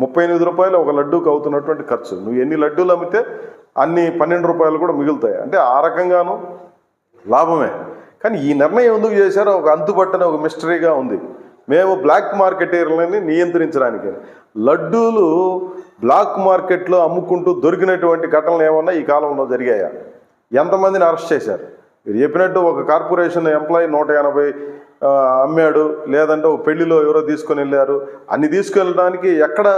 ముప్పై ఎనిమిది రూపాయలు ఒక లడ్డూకి అవుతున్నటువంటి ఖర్చు. నువ్వు ఎన్ని లడ్డూలు అమ్మితే అన్ని పన్నెండు రూపాయలు కూడా మిగులుతాయి? అంటే ఆ రకంగాను లాభమే. కానీ ఈ నిర్ణయం ఎందుకు చేశారో ఒక అంతుపట్టని ఒక మిస్టరీగా ఉంది. మేము బ్లాక్ మార్కెటీర్లని నియంత్రించడానికి లడ్డూలు బ్లాక్ మార్కెట్లో అమ్ముకుంటూ దొరికినటువంటి ఘటనలు ఏమన్నా ఈ కాలంలో జరిగాయా? ఎంతమందిని అరెస్ట్ చేశారు? మీరు చెప్పినట్టు ఒక కార్పొరేషన్ ఎంప్లాయీ నూట ఎనభై అమ్మాడు లేదంటే ఒక పెళ్ళిలో ఎవరో తీసుకొని వెళ్ళారు. అన్ని తీసుకెళ్ళడానికి ఎక్కడ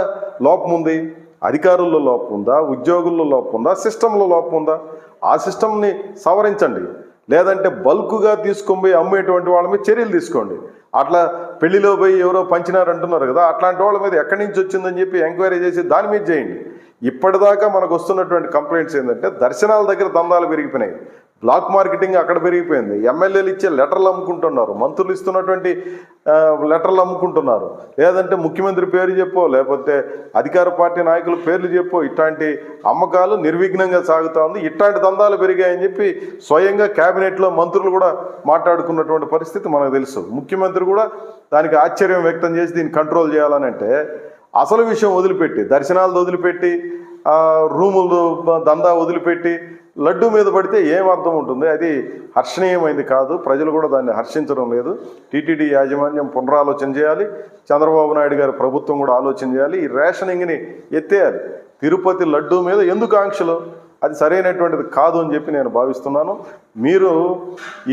లోపం ఉంది? అధికారుల్లో లోపం ఉందా? ఉద్యోగుల్లో లోపం ఉందా? సిస్టంలో లోపం ఉందా? ఆ సిస్టమ్ని సవరించండి. లేదంటే బల్క్గా తీసుకొని పోయి అమ్మేటువంటి వాళ్ళ మీద చర్యలు తీసుకోండి. అట్లా పెళ్ళిలో పోయి ఎవరో పంచినారు అంటున్నారు కదా అట్లాంటి వాళ్ళ మీద ఎక్కడి నుంచి వచ్చిందని చెప్పి ఎంక్వైరీ చేసి దాని మీద చేయండి. ఇప్పటిదాకా మనకు వస్తున్నటువంటి కంప్లైంట్స్ ఏంటంటే దర్శనాల దగ్గర దందాలు పెరిగిపోయినాయి. బ్లాక్ మార్కెటింగ్ అక్కడ పెరిగిపోయింది. ఎమ్మెల్యేలు ఇచ్చే లెటర్లు అమ్ముకుంటున్నారు. మంత్రులు ఇస్తున్నటువంటి లెటర్లు అమ్ముకుంటున్నారు. లేదంటే ముఖ్యమంత్రి పేరు చెప్పో లేకపోతే అధికార పార్టీ నాయకుల పేర్లు చెప్పో ఇట్లాంటి అమ్మకాలు నిర్విఘ్నంగా సాగుతూ ఉంది. ఇట్లాంటి దందాలు పెరిగాయని చెప్పి స్వయంగా క్యాబినెట్లో మంత్రులు కూడా మాట్లాడుకున్నటువంటి పరిస్థితి మనకు తెలుసు. ముఖ్యమంత్రి కూడా దానికి ఆశ్చర్యం వ్యక్తం చేసి దీన్ని కంట్రోల్ చేయాలని అంటే అసలు విషయం వదిలిపెట్టి దర్శనాలు వదిలిపెట్టి రూములు దందా వదిలిపెట్టి లడ్డు మీద పడితే ఏం అర్థం ఉంటుంది? అది హర్షణీయమైంది కాదు. ప్రజలు కూడా దాన్ని హర్షించడం లేదు. టీటీడీ యాజమాన్యం పునరాలోచన చేయాలి. చంద్రబాబు నాయుడు గారి ప్రభుత్వం కూడా ఆలోచన చేయాలి. ఈ రేషనింగ్ని ఎత్తేయాలి. తిరుపతి లడ్డు మీద ఎందుకు ఆంక్షలు? అది సరైనటువంటిది కాదు అని చెప్పి నేను భావిస్తున్నాను. మీరు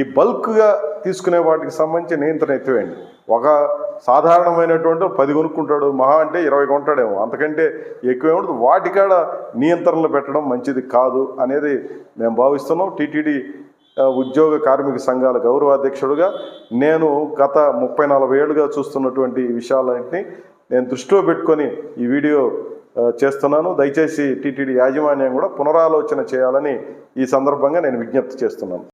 ఈ బల్క్గా తీసుకునే వాటికి సంబంధించి నియంత్రణ ఎత్తివేయండి. ఒక సాధారణమైనటువంటి పది కొనుక్కుంటాడు మహా అంటే ఇరవై కొంటాడేమో. అంతకంటే ఎక్కువే ఉండదు వాటికాడ నియంత్రణలు పెట్టడం మంచిది కాదు అనేది మేము భావిస్తున్నాం. టీటీడీ ఉద్యోగ కార్మిక సంఘాల గౌరవాధ్యక్షుడుగా నేను గత ముప్పై నలభై ఏళ్ళుగా చూస్తున్నటువంటి విషయాలన్నింటినీ నేను దృష్టిలో పెట్టుకొని ఈ వీడియో చేస్తున్నాను. దయచేసి టీటీడీ యాజమాన్యం కూడా పునరాలోచన చేయాలని ఈ సందర్భంగా నేను విజ్ఞప్తి చేస్తున్నాను.